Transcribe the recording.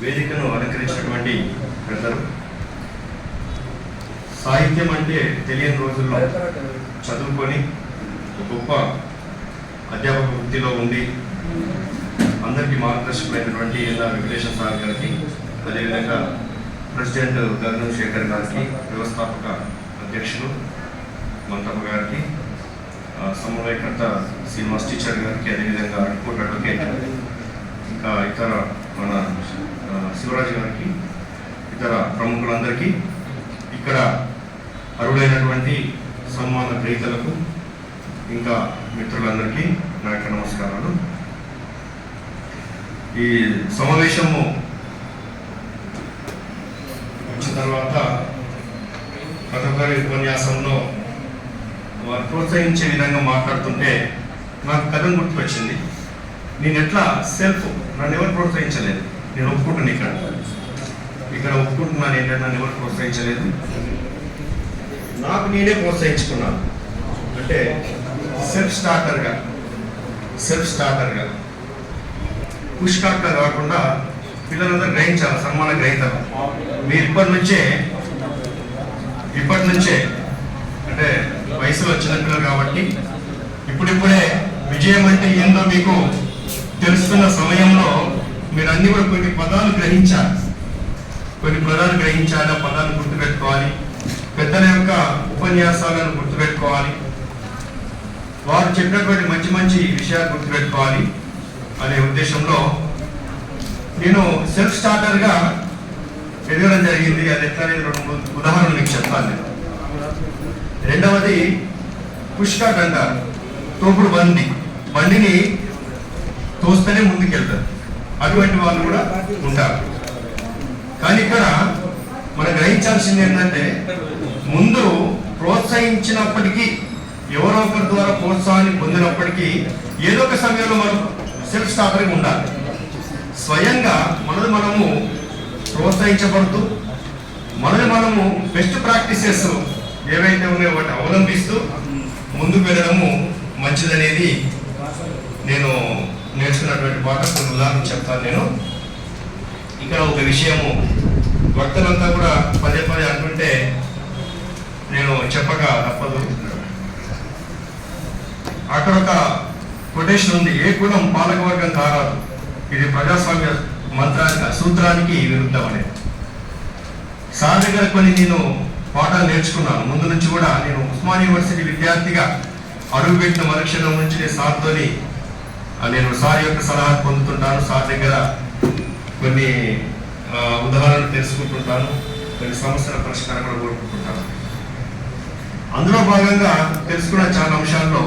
వేదికను అలంకరించినటువంటి పెద్దలు. సాహిత్యం అంటే తెలియని రోజుల్లో చదువుకొని గొప్ప అధ్యాపక వృత్తిలో ఉండి అందరికీ మార్గదర్శకులైనటువంటి ఇలా వెంకటేశ్వర సార్ గారికి అదేవిధంగా ప్రెసిడెంట్ గగనం శేఖర్ గారికి వ్యవస్థాపక అధ్యక్షులు మంతప్ప గారికి సమన్వయకర్త శ్రీనివాస్ టీచర్ గారికి అదేవిధంగా అడ్వకేట్ అడ్వకేట్ ఇంకా ఇతర మన శివరాజు గారికి ఇతర ప్రముఖులందరికీ ఇక్కడ అరుడైనటువంటి సన్మాన గ్రహీతలకు ఇంకా మిత్రులందరికీ నా యొక్క నమస్కారాలు. ఈ సమావేశము వచ్చిన తర్వాత ప్రతి ఒక్కరి ఉపన్యాసంలో వారు ప్రోత్సహించే విధంగా మాట్లాడుతుంటే నాకు కథం గుర్తుకొచ్చింది. నేను ఎట్లా సెల్ఫ్ నన్ను ఎవరు ప్రోత్సహించలేదు. నేను ఒప్పుకుంటున్నాను ఇక్కడ. ఇక్కడ ఒప్పుకుంటున్నాను ఏంటంటే నన్ను ఎవరు ప్రోత్సహించలేదు? నాకు నేనే ప్రోత్సహించుకున్నాను. అంటే సెల్ఫ్ స్టార్టర్గా సెల్ఫ్ స్టార్టర్గా పుష్ కాకుండా పిల్లలందరూ గ్రహించాలి సన్మాన గ్రహీతలు మీరు ఇప్పటి నుంచే ఇప్పటి నుంచే అంటే వయసులో చిన్నపిల్లలు కాబట్టి ఇప్పుడిప్పుడే విజయం అంటే ఏందో మీకు తెలుస్తున్న సమయంలో మీరు అన్ని కూడా కొన్ని పదాలు గ్రహించాలి. కొన్ని పదాలు గ్రహించాలి ఆ పదాలు గుర్తుపెట్టుకోవాలి. పెద్దల యొక్క ఉపన్యాసాలను గుర్తుపెట్టుకోవాలి. వారు చెప్పినటువంటి మంచి మంచి విషయాలు గుర్తుపెట్టుకోవాలి. అనే ఉద్దేశంలో నేను సెల్ఫ్ స్టార్టర్గా ఎదగడం జరిగింది. అది ఎట్లా అనేది రెండు ఉదాహరణలు మీకు చెప్తాను నేను. రెండవది పుష్కాట్ అంటారు తోపుడు బండి. బండిని తోస్తేనే ముందుకెళ్తారు. అటువంటి వాళ్ళు కూడా ఉంటారు. కానీ ఇక్కడ మనం గ్రహించాల్సింది ఏంటంటే ముందు ప్రోత్సహించినప్పటికీ ఎవరో ఒకరి ద్వారా ప్రోత్సాహాన్ని పొందినప్పటికీ ఏదో ఒక సమయంలో మనం సెల్ఫ్ స్టాపరింగ్ ఉండాలి. స్వయంగా మనది మనము ప్రోత్సహించబడుతూ మనది మనము బెస్ట్ ప్రాక్టీసెస్ ఏవైతే ఉన్నాయో వాటిని అవలంబిస్తూ ముందుకు వెళ్ళడము మంచిదనేది నేను నేర్చుకున్నటువంటి మాట కొన్ని ఉదాహరణ చెప్తాను నేను. ఇక్కడ ఒక విషయము భక్తులంతా కూడా పదే పదే అనుకుంటే నేను చెప్పక తప్పదు. అక్కడ ఒక కొటేషన్ ఉంది ఏ కులం పాలకవర్గం కారాదు. ఇది ప్రజాస్వామ్య మంత్రానికి సూత్రానికి విరుద్ధం అనేది సార్ దగ్గర కొన్ని నేను పాఠాలు నేర్చుకున్నాను. ముందు నుంచి కూడా నేను ఉస్మాన్ యూనివర్సిటీ విద్యార్థిగా అడుగుపెట్టిన మరుక్షణం నుంచి నేను సార్తోని నేను సార్ యొక్క సలహా పొందుతుంటాను. సార్ దగ్గర కొన్ని ఆ, ఉదాహరణలు తెలుసుకుంటుంటాను. కొన్ని సమస్యల పరిష్కారం కూడా కోరుకుంటుంటాను. అందులో భాగంగా తెలుసుకున్న చాలా అంశాల్లో